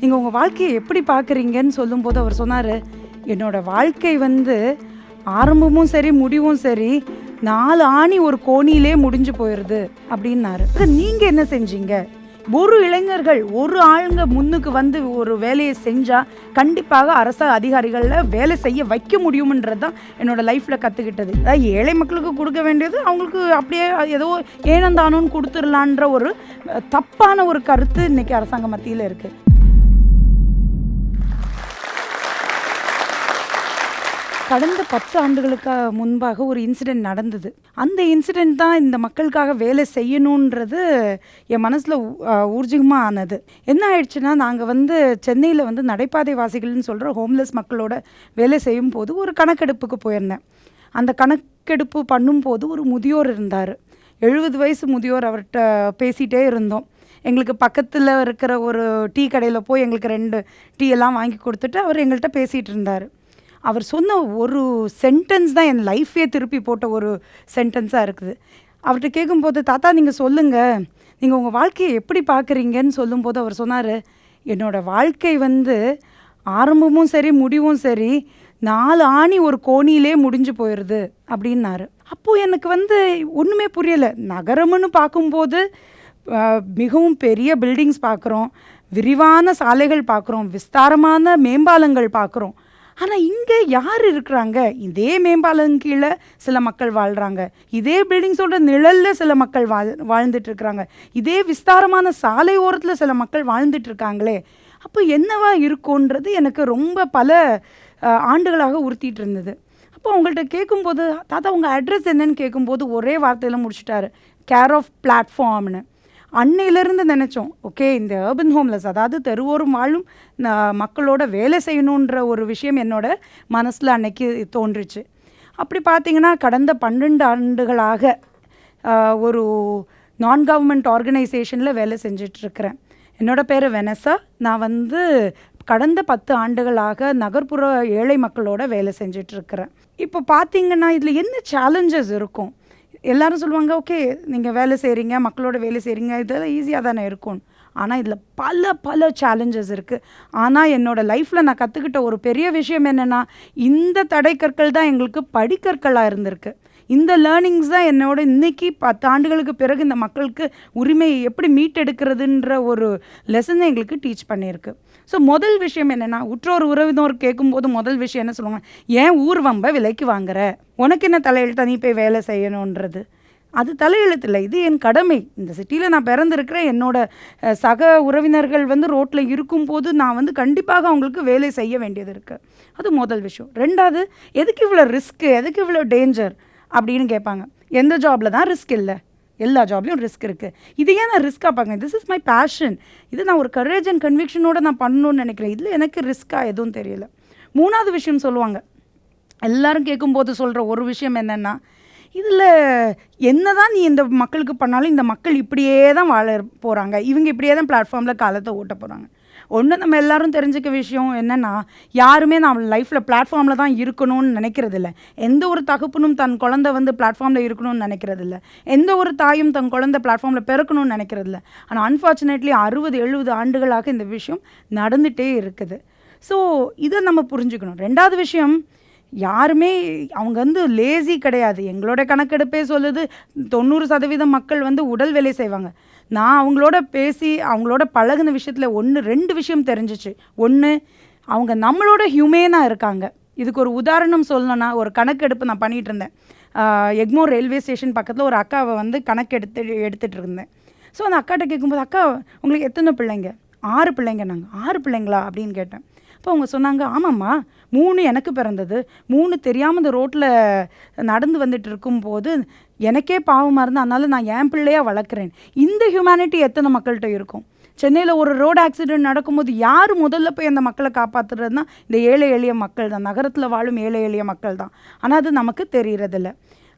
நீங்கள் உங்கள் வாழ்க்கையை எப்படி பார்க்குறீங்கன்னு சொல்லும்போது அவர் சொன்னார் என்னோட வாழ்க்கை வந்து ஆரம்பமும் சரி முடிவும் சரி நாலு ஆணி ஒரு கோணியிலே முடிஞ்சு போயிடுது அப்படின்னாரு. நீங்கள் என்ன செஞ்சீங்க? ஒரு இளைஞர்கள் ஒரு ஆளுங்க முன்னுக்கு வந்து ஒரு வேலையை செஞ்சால் கண்டிப்பாக அரசு அதிகாரிகளில் வேலை செய்ய வைக்க முடியும்ன்றது தான் என்னோட லைஃப்பில் கற்றுக்கிட்டது அதாவது ஏழை மக்களுக்கு கொடுக்க வேண்டியது அவங்களுக்கு அப்படியே ஏதோ ஏனந்தானோன்னு கொடுத்துடலான்ற ஒரு தப்பான ஒரு கருத்து இன்னைக்கு அரசாங்க மத்தியில் இருக்குது கடந்த பத்து ஆண்டுகளுக்கு முன்பாக ஒரு இன்சிடெண்ட் நடந்தது. அந்த இன்சிடெண்ட் தான் இந்த மக்களுக்காக வேலை செய்யணுன்றது என் மனசில் ஊர்ஜிகமாக ஆனது. என்ன ஆயிடுச்சுன்னா நாங்கள் வந்து சென்னையில் வந்து நடைபாதை வாசிகள்னு சொல்கிற ஹோம்லெஸ் மக்களோட வேலை செய்யும் போது ஒரு கணக்கெடுப்புக்கு போயிருந்தேன். அந்த கணக்கெடுப்பு பண்ணும்போது ஒரு முதியோர் இருந்தார். எழுபது வயசு முதியோர் அவர்கிட்ட பேசிகிட்டே இருந்தோம். எங்களுக்கு பக்கத்தில் இருக்கிற ஒரு டீ கடையில் போய் எங்களுக்கு ரெண்டு டீ எல்லாம் வாங்கி கொடுத்துட்டு அவர் எங்கள்கிட்ட பேசிகிட்டு இருந்தார். அவர் சொன்ன ஒரு சென்டென்ஸ் தான் என் லைஃப்பே திருப்பி போட்ட ஒரு சென்டென்ஸாக இருக்குது. அவர்கிட்ட கேட்கும்போது தாத்தா நீங்கள் சொல்லுங்கள் நீங்கள் உங்கள் வாழ்க்கையை எப்படி பார்க்குறீங்கன்னு சொல்லும்போது அவர் சொன்னார் என்னோடய வாழ்க்கை வந்து ஆரம்பமும் சரி முடிவும் சரி நாலு ஆணி ஒரு கோணியிலே முடிஞ்சு போயிடுது அப்படின்னாரு. அப்போது எனக்கு வந்து ஒன்றுமே புரியலை. நகரம்னு பார்க்கும்போது மிகவும் பெரிய பில்டிங்ஸ் பார்க்குறோம் விரிவான சாலைகள் பார்க்குறோம் விஸ்தாரமான மேம்பாலங்கள் பார்க்குறோம். ஆனால் இங்கே யார் இருக்கிறாங்க? இதே மேம்பாலம் கீழே சில மக்கள் வாழ்கிறாங்க இதே பில்டிங்ஸோட நிழலில் சில மக்கள் வாழ் வாழ்ந்துட்டுருக்குறாங்க. இதே விஸ்தாரமான சாலை ஓரத்தில் சில மக்கள் வாழ்ந்துட்டுருக்காங்களே. அப்போ என்னவா இருக்கும்ன்றது எனக்கு ரொம்ப பல ஆண்டுகளாக உறுத்திட்டு இருந்தது அப்போ உங்கள்கிட்ட கேட்கும்போது தாத்தா உங்கள் அட்ரஸ் என்னன்னு கேட்கும்போது ஒரே வார்த்தையில் முடிச்சிட்டாரு. கேர் ஆஃப் பிளாட்ஃபார்ம்னு அன்னையிலேருந்து நினச்சோம் ஓகே இந்த அர்பன் ஹோம்லெஸ் அதாவது தெருவோரும் வாழும் மக்களோட வேலை செய்யணுன்ற ஒரு விஷயம் என்னோட மனசில் அன்னைக்கு தோன்றுச்சு. அப்படி பார்த்தீங்கன்னா கடந்த பன்னெண்டு ஆண்டுகளாக ஒரு நான் கவர்மெண்ட் ஆர்கனைசேஷனில் வேலை செஞ்சிட்ருக்கிறேன். என்னோட பேர் வெனசா. நான் வந்து கடந்த பத்து ஆண்டுகளாக நகர்ப்புற ஏழை மக்களோட வேலை செஞ்சிட்ருக்கிறேன். இப்போ பார்த்தீங்கன்னா இதில் என்ன சேலஞ்சஸ் இருக்கும்? எல்லாரும் சொல்லுவாங்க ஓகே நீங்கள் வேலை செய்கிறீங்க மக்களோட வேலை செய்கிறீங்க இதெல்லாம் ஈஸியாக தானே இருக்கும். ஆனால் இதில் பல பல சேலஞ்சஸ் இருக்குது ஆனால் என்னோடய லைஃப்பில் நான் கற்றுக்கிட்ட ஒரு பெரிய விஷயம் என்னென்னா இந்த தடைக்கற்கள் தான் எங்களுக்கு படிக்கற்களாக இருந்திருக்கு. இந்த லேர்னிங்ஸ் தான் என்னோட இன்றைக்கி பத்து ஆண்டுகளுக்கு பிறகு இந்த மக்களுக்கு உரிமையை எப்படி மீட்டெடுக்கிறதுன்ற ஒரு லெசனை எங்களுக்கு டீச் பண்ணியிருக்கு. ஸோ முதல் விஷயம் என்னென்னா உற்றோர் உறவினர் கேட்கும்போது முதல் விஷயம் என்ன சொல்லுவாங்க? ஏன் ஊர் வம்ப விலைக்கு வாங்குற? உனக்கு என்ன தலையெழுத்தா? நீ போய் வேலை செய்யணுன்றது அது தலையெழுத்து இல்லை. இது என் கடமை. இந்த சிட்டியில் நான் பிறந்திருக்கிறேன். என்னோட சக உறவினர்கள் வந்து ரோட்டில் இருக்கும்போது நான் வந்து கண்டிப்பாக அவங்களுக்கு வேலை செய்ய வேண்டியது இருக்குது அது முதல் விஷயம். ரெண்டாவது எதுக்கு இவ்வளோ ரிஸ்க்கு எதுக்கு இவ்வளோ டேஞ்சர் அப்படின்னு கேட்பாங்க. எந்த ஜாபில் தான் ரிஸ்க் இல்லை. எல்லா ஜாப்லேயும் ரிஸ்க் இருக்குது இது ஏன் நான் ரிஸ்க்காக பார்க்குறேன்? திஸ் இஸ் மை பேஷன் இது நான் ஒரு கரேஜ் அண்ட் கன்விக்ஷனோட நான் பண்ணணும்னு நினைக்கிறேன். இதில் எனக்கு ரிஸ்க்காக எதுவும் தெரியல. மூணாவது விஷயம் சொல்லுவாங்க. எல்லாரும் கேட்கும்போது சொல்கிற ஒரு விஷயம் என்னென்னா இதில் என்னதான் நீ இந்த மக்களுக்கு பண்ணாலும் இந்த மக்கள் இப்படியே தான் வாழ போகிறாங்க இவங்க இப்படியே தான் பிளாட்ஃபார்மில் காலத்தை ஓட்ட போகிறாங்க ஒன்று நம்ம எல்லாரும் தெரிஞ்சுக்க விஷயம் என்னென்னா யாருமே நம்ம லைஃப்பில் பிளாட்ஃபார்மில் தான் இருக்கணும்னு நினைக்கிறதில்ல. எந்த ஒரு தகப்பனும் தன் குழந்தை வந்து பிளாட்ஃபார்மில் இருக்கணும்னு நினைக்கிறதில்ல. எந்த ஒரு தாயும் தன் குழந்தை பிளாட்ஃபார்மில் பிறக்கணும்னு நினைக்கிறதில்ல. ஆனால் அன்ஃபார்ச்சுனேட்லி அறுபது எழுபது ஆண்டுகளாக இந்த விஷயம் நடந்துகிட்டே இருக்குது. ஸோ இதை நம்ம புரிஞ்சுக்கணும். ரெண்டாவது விஷயம் யாருமே அவங்க வந்து லேசி கிடையாது. எங்களோட கணக்கெடுப்பே சொல்லுது தொண்ணூறு சதவீதம் மக்கள் வந்து உடல் வேலை செய்வாங்க. நான் அவங்களோட பேசி அவங்களோட பழகுன விஷயத்தில் ஒன்று ரெண்டு விஷயம் தெரிஞ்சிச்சு. ஒன்று அவங்க நம்மளோட ஹியூமேனாக இருக்காங்க. இதுக்கு ஒரு உதாரணம் சொல்லணும்னா ஒரு கணக்கெடுப்பு நான் பண்ணிகிட்டு இருந்தேன். எக்மோர் ரயில்வே ஸ்டேஷன் பக்கத்தில் ஒரு அக்காவை வந்து கணக்கெடுத்து எடுத்துகிட்டு இருந்தேன். ஸோ அந்த அக்காட்ட கேட்கும்போது அக்கா உங்களுக்கு எத்தனை பிள்ளைங்க? ஆறு பிள்ளைங்க நாங்கள் ஆறு பிள்ளைங்களா? அப்படின்னு கேட்டேன். அப்போ அவங்க சொன்னாங்க ஆமாம்மா மூணு எனக்கு பிறந்தது. மூணு தெரியாமல் இந்த ரோட்டில் நடந்து வந்துட்டு இருக்கும்போது எனக்கே பாவமாக இருந்தது அதனால் நான் என் பிள்ளையாக வளர்க்குறேன். இந்த ஹியூமனிட்டி எத்தனை மக்கள்கிட்ட இருக்கும்? சென்னையில் ஒரு ரோடு ஆக்சிடென்ட் நடக்கும்போது யார் முதல்ல போய் அந்த மக்களை காப்பாற்றுறதுனா இந்த ஏழை எளிய மக்கள் தான் நகரத்தில் வாழும் ஏழை எளிய மக்கள் தான் ஆனால் அது நமக்கு தெரிகிறதில்ல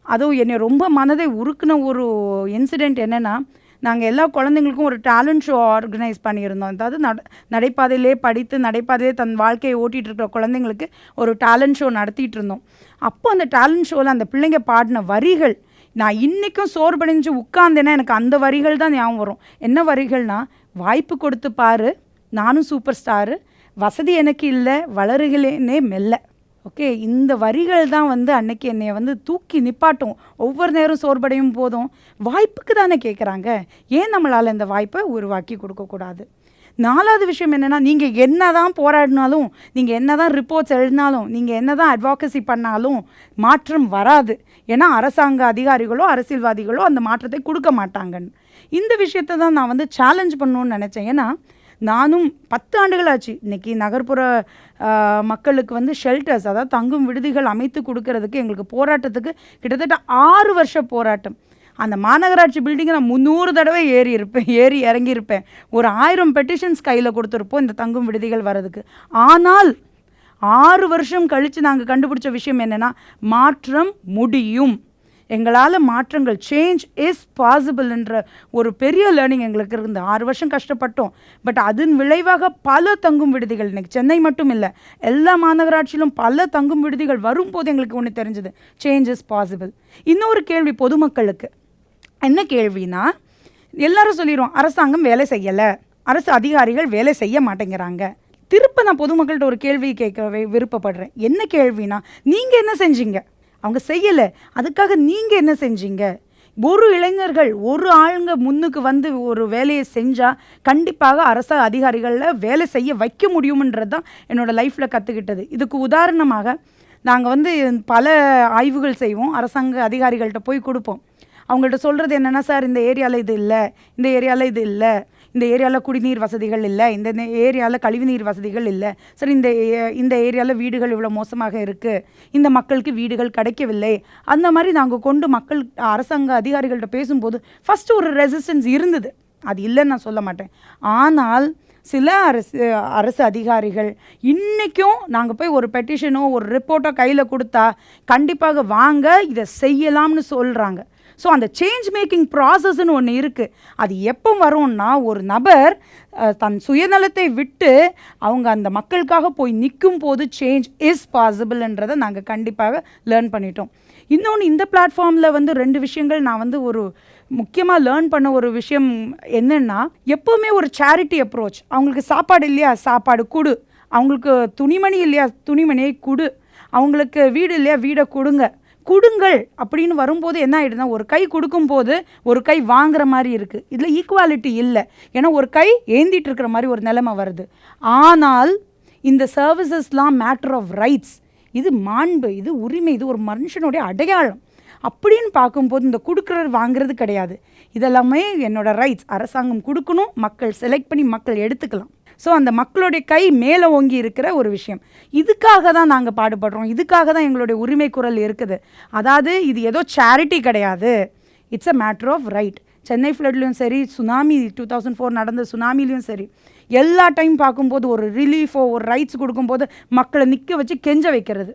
அதுவும் என்னை ரொம்ப மனதை உருக்குன ஒரு இன்சிடெண்ட் என்னென்னா நாங்கள் எல்லா குழந்தைங்களுக்கும் ஒரு டேலண்ட் ஷோ ஆர்கனைஸ் பண்ணியிருந்தோம். அதாவது நட நடைபாதையிலே படித்து நடைபாதையிலே தன் வாழ்க்கையை ஓட்டிகிட்டு இருக்கிற குழந்தைங்களுக்கு ஒரு டேலண்ட் ஷோ நடத்திட்டு இருந்தோம். அப்போ அந்த டேலண்ட் ஷோவில் அந்த பிள்ளைங்க பாடின வரிகள் நான் இன்றைக்கும் சோர்வடைஞ்சு உட்கார்ந்தேன்னா எனக்கு அந்த வரிகள் தான் ஞாபகம் வரும். என்ன வரிகள்னா வாய்ப்பு கொடுத்து பாரு நானும் சூப்பர் ஸ்டாரு வசதி எனக்கு இல்லை வளருகளேனே மெல்ல. ஓகே? இந்த வரிகள் தான் வந்து அன்னைக்கு என்னை வந்து தூக்கி நிப்பாட்டும். ஒவ்வொரு நேரம் சோர்வடையும் போதும். வாய்ப்புக்கு தானே கேட்குறாங்க ஏன் நம்மளால் இந்த வாய்ப்பை உருவாக்கி கொடுக்கக்கூடாது? நாலாவது விஷயம் என்னென்னா நீங்கள் என்ன தான் போராடினாலும் நீங்கள் என்ன தான் ரிப்போர்ட்ஸ் எழுதினாலும் நீங்கள் என்ன தான் அட்வாக்கசி பண்ணாலும் மாற்றம் வராது. ஏன்னா அரசாங்க அதிகாரிகளோ அரசியல்வாதிகளோ அந்த மாற்றத்தை கொடுக்க மாட்டாங்கன்னு. இந்த விஷயத்தை தான் நான் வந்து சேலஞ்ச் பண்ணணும்னு நினச்சேன். ஏன்னா நானும் பத்து ஆண்டுகள் ஆச்சு. இன்னைக்கு நகர்ப்புற மக்களுக்கு வந்து ஷெல்டர்ஸ் அதாவது தங்கும் விடுதிகள் அமைத்து கொடுக்கறதுக்கு எங்களுக்கு போராட்டத்துக்கு கிட்டத்தட்ட ஆறு வருஷ போராட்டம். அந்த மாநகராட்சி பில்டிங்கை நான் முந்நூறு தடவை ஏறி இருப்பேன் ஏறி இறங்கியிருப்பேன். ஒரு ஆயிரம் பெட்டிஷன்ஸ் கையில் கொடுத்துருப்போம் இந்த தங்கும் விடுதிகள் வர்றதுக்கு. ஆனால் ஆறு வருஷம் கழித்து நாங்கள் கண்டுபிடிச்ச விஷயம் என்னென்னா மாற்றம் முடியும். எங்களால் மாற்றங்கள் சேஞ்ச் இஸ் பாசிபிள்ன்ற ஒரு பெரிய லேர்னிங் எங்களுக்கு இருந்து. ஆறு வருஷம் கஷ்டப்பட்டோம். பட் அதன் விளைவாக பல தங்கும் விடுதிகள் இன்றைக்கி சென்னை மட்டும் இல்லை எல்லா மாநகராட்சியிலும் பல தங்கும் விடுதிகள் வரும்போது எங்களுக்கு ஒன்று தெரிஞ்சது சேஞ்ச் இஸ் பாசிபிள் இன்னொரு கேள்வி பொதுமக்களுக்கு. என்ன கேள்வினா எல்லாரும் சொல்லிடுவோம் அரசாங்கம் வேலை செய்யலை. அரசு அதிகாரிகள் வேலை செய்ய மாட்டேங்கிறாங்க. திருப்ப நான் பொதுமக்கள்கிட்ட ஒரு கேள்வி கேட்க விருப்பப்படுறேன். என்ன கேள்வினா நீங்கள் என்ன செஞ்சீங்க? அவங்க செய்யலை. அதுக்காக நீங்கள் என்ன செஞ்சீங்க? ஒரு இளைஞர்கள் ஒரு ஆளுங்க முன்னுக்கு வந்து ஒரு வேலையை செஞ்சால் கண்டிப்பாக அரசு அதிகாரிகளில் வேலை செய்ய வைக்க முடியும்ன்றது தான் என்னோடய லைஃப்பில் கற்றுக்கிட்டது இதுக்கு உதாரணமாக நாங்கள் வந்து பல ஆய்வுகள் செய்வோம். அரசாங்க அதிகாரிகள்கிட்ட போய் கொடுப்போம். அவங்கள்ட்ட சொல்கிறது என்னென்னா சார் இந்த ஏரியாவில் இது இல்லை. இந்த ஏரியாவில் இது இல்லை. இந்த ஏரியாவில் குடிநீர் வசதிகள் இல்லை. இந்த ஏரியாவில் கழிவுநீர் வசதிகள் இல்லை. சார் இந்த ஏ- இந்த ஏரியாவில் வீடுகள் இவ்வளோ மோசமாக இருக்குது இந்த மக்களுக்கு வீடுகள் கிடைக்கவில்லை. அந்த மாதிரி நாங்கள் கொண்டு மக்கள் அரசாங்க அதிகாரிகள்கிட்ட பேசும்போது ஃபஸ்ட்டு ஒரு ரெசிஸ்டன்ஸ் இருந்தது. அது இல்லைன்னு நான் சொல்ல மாட்டேன். ஆனால் சில அரசு அரசு அதிகாரிகள் இன்றைக்கும் நாங்கள் போய் ஒரு பெட்டிஷனோ ஒரு ரிப்போர்ட்டோ கையில் கொடுத்தா கண்டிப்பாக வாங்க இதை செய்யலாம்னு சொல்கிறாங்க ஸோ அந்த சேஞ்ச் மேக்கிங் ப்ராசஸ்ன்னு ஒன்று இருக்குது அது எப்போ வரும்னா ஒரு நபர் தன் சுயநலத்தை விட்டு அவங்க அந்த மக்களுக்காக போய் நிற்கும் போது சேஞ்ச் இஸ் பாசிபிள்ன்றதை நாங்கள் கண்டிப்பாக லேர்ன் பண்ணிட்டோம். இன்னொன்று இந்த பிளாட்ஃபார்மில் வந்து ரெண்டு விஷயங்கள் நான் வந்து ஒரு முக்கியமாக லேர்ன் பண்ண ஒரு விஷயம் என்னென்னா எப்போவுமே ஒரு சேரிட்டி அப்ரோச் அவங்களுக்கு சாப்பாடு இல்லையா சாப்பாடு கொடு. அவங்களுக்கு துணிமணி இல்லையா துணிமணியை கொடு. அவங்களுக்கு வீடு இல்லையா வீடை கொடுங்க. கொடுங்கள் அப்படின்னு வரும்போது என்ன ஆகிடுதுன்னா ஒரு கை கொடுக்கும்போது ஒரு கை வாங்குற மாதிரி இருக்குது இதில் ஈக்குவாலிட்டி இல்லை. ஏன்னா ஒரு கை ஏந்திட்டு இருக்கிற மாதிரி ஒரு நிலைமை வருது. ஆனால் இந்த சர்வீசஸ்லாம் மேட்டர் ஆஃப் ரைட்ஸ் இது மாண்பு இது உரிமை இது ஒரு மனுஷனுடைய அடையாளம். அப்படின்னு பார்க்கும்போது இந்த கொடுக்குறது வாங்குறது கிடையாது. இதெல்லாமே என்னோடய ரைட்ஸ் அரசாங்கம் கொடுக்கணும் மக்கள் செலக்ட் பண்ணி மக்கள் எடுத்துக்கலாம். ஸோ அந்த மக்களுடைய கை மேலே ஓங்கி இருக்கிற ஒரு விஷயம். இதுக்காக தான் நாங்கள் பாடுபடுறோம். இதுக்காக தான் எங்களுடைய உரிமை குரல் இருக்குது. அதாவது இது ஏதோ சேரிட்டி கிடையாது. It's a matter of right Chennai ஃப்ளட்லேயும் சரி சுனாமி டூ தௌசண்ட் ஃபோர் நடந்த சுனாமிலையும் சரி எல்லா டைம் பார்க்கும்போது ஒரு ரிலீஃபோ ஒரு ரைட்ஸ் கொடுக்கும்போது மக்களை நிற்க வச்சு கெஞ்ச வைக்கிறது.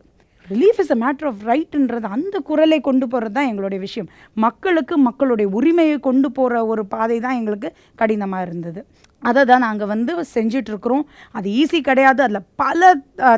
Relief is a matter of ரைட்டுன்றது அந்த குரலை கொண்டு போகிறது தான் எங்களுடைய விஷயம். மக்களுக்கு மக்களுடைய உரிமையை கொண்டு போகிற ஒரு பாதை தான் எங்களுக்கு கடினமாக இருந்தது. அதை தான் நாங்கள் வந்து செஞ்சிட்ருக்குறோம். அது ஈஸி கிடையாது. அதில் பல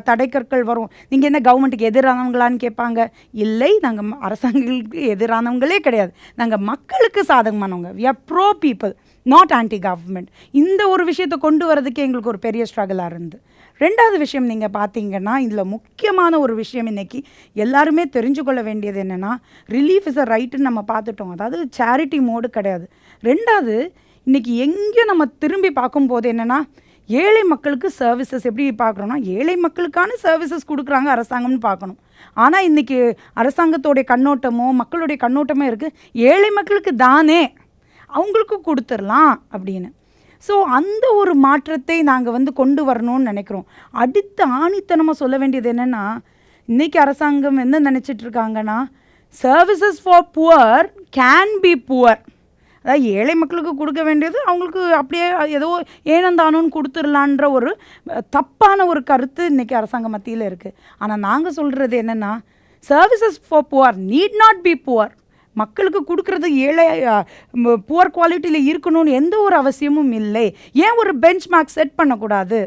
தடைக்கற்கள் வரும். நீங்கள் என்ன கவர்மெண்ட்டுக்கு எதிரானவங்களான்னு கேட்பாங்க? இல்லை நாங்கள் அரசாங்கங்களுக்கு எதிரானவங்களே கிடையாது. நாங்கள் மக்களுக்கு சாதகமானவங்க. We are pro people not anti government இந்த ஒரு விஷயத்தை கொண்டு வரதுக்கே எங்களுக்கு ஒரு பெரிய ஸ்ட்ரகிளாக இருந்து ரெண்டாவது விஷயம் நீங்கள் பார்த்தீங்கன்னா இதில் முக்கியமான ஒரு விஷயம் இன்றைக்கி எல்லாருமே தெரிஞ்சு கொள்ள வேண்டியது என்னென்னா ரிலீஃப் இஸ் அ ரைட்டுன்னு நம்ம பார்த்துட்டோம் அதாவது சேரிட்டி மோடு கிடையாது. ரெண்டாவது இன்றைக்கி எங்கேயும் நம்ம திரும்பி பார்க்கும்போது என்னென்னா ஏழை மக்களுக்கு சர்வீசஸ் எப்படி பார்க்குறோன்னா ஏழை மக்களுக்கான சர்வீசஸ் கொடுக்குறாங்க அரசாங்கம்னு பார்க்கணும். ஆனால் இன்றைக்கி அரசாங்கத்தோடைய கண்ணோட்டமோ மக்களுடைய கண்ணோட்டமோ இருக்குது ஏழை மக்களுக்கு தானே அவங்களுக்கும் கொடுத்துடலாம் அப்படின்னு. ஸோ அந்த ஒரு மாற்றத்தை நாங்கள் வந்து கொண்டு வரணும்னு நினைக்கிறோம். அடுத்த ஆணித்தனமாக சொல்ல வேண்டியது என்னென்னா இன்றைக்கி அரசாங்கம் என்ன நினச்சிட்ருக்காங்கன்னா services for poor can be poor அதாவது ஏழை மக்களுக்கு கொடுக்க வேண்டியது அவங்களுக்கு அப்படியே ஏதோ ஏனந்தானோன்னு கொடுத்துடலான்ற ஒரு தப்பான ஒரு கருத்து இன்றைக்கி அரசாங்க மத்தியில் இருக்குது ஆனால் நாங்கள் சொல்கிறது என்னென்னா services for poor need not be poor மக்களுக்கு கொடுக்கறது ஏழை புவர் குவாலிட்டியில் இருக்கணும்னு எந்த ஒரு அவசியமும் இல்லை. ஏன் ஒரு பெஞ்ச் மார்க் செட் பண்ணக்கூடாது?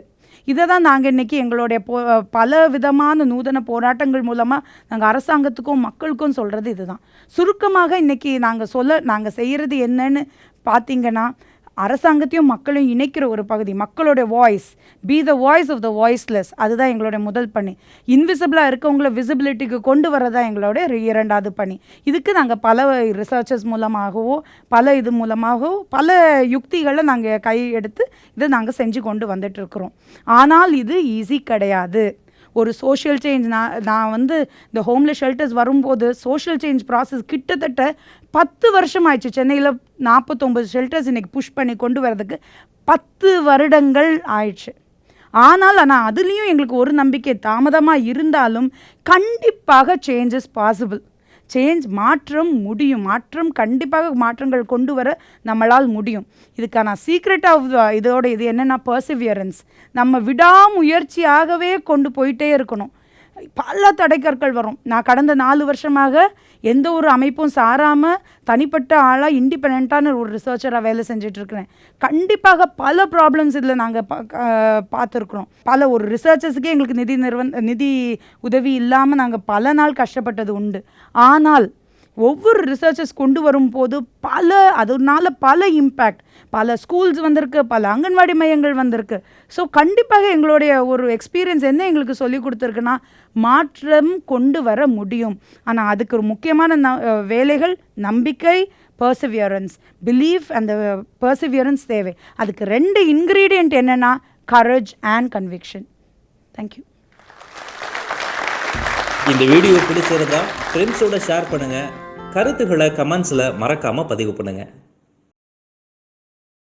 இதை தான் நாங்கள் இன்றைக்கி எங்களுடைய போ பல விதமான நூதன போராட்டங்கள் மூலமாக நாங்கள் அரசாங்கத்துக்கும் மக்களுக்கும் சொல்கிறது இதுதான். சுருக்கமாக இன்றைக்கி நாங்கள் சொல்ல நாங்கள் செய்கிறது என்னன்னு பார்த்தீங்கன்னா அரசாங்கத்தையும் மக்களையும் இணைக்கிற ஒரு பகுதி. மக்களோட voice be the voice of the voiceless அதுதான் எங்களோட முதல் பணி. இன்விசிபிளாக இருக்கவங்கள விசிபிலிட்டிக்கு கொண்டு வரதான் எங்களோட இரண்டாவது பணி. இதுக்கு நாங்கள் பல ரிசர்ச்சஸ் மூலமாகவோ பல இது மூலமாகவோ பல யுக்திகளை நாங்கள் கை எடுத்து இதை நாங்கள் செஞ்சு கொண்டு வந்துட்டு இருக்கிறோம். ஆனால் இது ஈஸி கிடையாது. ஒரு சோஷியல் சேஞ்ச் நான் நான் வந்து இந்த ஹோம்லெஸ் ஷெல்டர்ஸ் வரும்போது சோஷியல் சேஞ்ச் ப்ராசஸ் கிட்டத்தட்ட பத்து வருஷம் ஆயிடுச்சு சென்னையில் நாற்பத்தொம்பது ஷெல்டர்ஸ் இன்றைக்கி புஷ் பண்ணி கொண்டு வரதுக்கு பத்து வருடங்கள் ஆயிடுச்சு. ஆனால் ஆனால் அதுலேயும் எங்களுக்கு ஒரு நம்பிக்கை தாமதமாக இருந்தாலும் கண்டிப்பாக சேஞ்சஸ் பாசிபிள் சேஞ்ச் மாற்றம் முடியும். மாற்றம் கண்டிப்பாக மாற்றங்கள் கொண்டு வர நம்மளால் முடியும். இதுக்கான சீக்ரெட் ஆஃப் இதோட இது என்னென்னா பர்சிவியரன்ஸ் நம்ம விடாமுயற்சியாகவே கொண்டு போயிட்டே இருக்கணும். பல தடைக்கற்கள் வரும். நான் கடந்த நாலு வருஷமாக எந்த ஒரு அமைப்பும் சாராமல் தனிப்பட்ட ஆளாக இண்டிபெண்ட்டான ஒரு ரிசர்ச்சராக வேலை செஞ்சிட்ருக்கிறேன். கண்டிப்பாக பல ப்ராப்ளம்ஸ் இதில் நாங்கள் பார்த்துருக்குறோம். பல ஒரு ரிசர்ச்சர்ஸுக்கே எங்களுக்கு நிதி நிறுவன நிதி உதவி இல்லாமல் நாங்கள் பல நாள் கஷ்டப்பட்டது உண்டு. ஆனால் ஒவ்வொரு ரிசர்ச்சர்ஸ் கொண்டு வரும்போது பல அதனால பல இம்பேக்ட் பல ஸ்கூல்ஸ் வந்திருக்கு பல அங்கன்வாடி மையங்கள் வந்திருக்கு. ஸோ கண்டிப்பாக எங்களுடைய ஒரு எக்ஸ்பீரியன்ஸ் என்ன எங்களுக்கு சொல்லி கொடுத்துருக்குன்னா மாற்றம் கொண்டு வர முடியும். ஆனால் அதுக்கு ஒரு முக்கியமான ந வேலைகள் நம்பிக்கை பர்சிவியரன்ஸ் பிலீஃப் அந்த பர்சிவியரன்ஸ் தேவை. அதுக்கு ரெண்டு இன்க்ரீடியண்ட் என்னென்னா courage and conviction thank you இந்த வீடியோ பிடிச்சிருந்தா ஃப்ரெண்ட்ஸோட ஷேர் பண்ணுங்கள் கருத்துக்களை கமெண்ட்ஸில் மறக்காமல் பதிவு பண்ணுங்கள்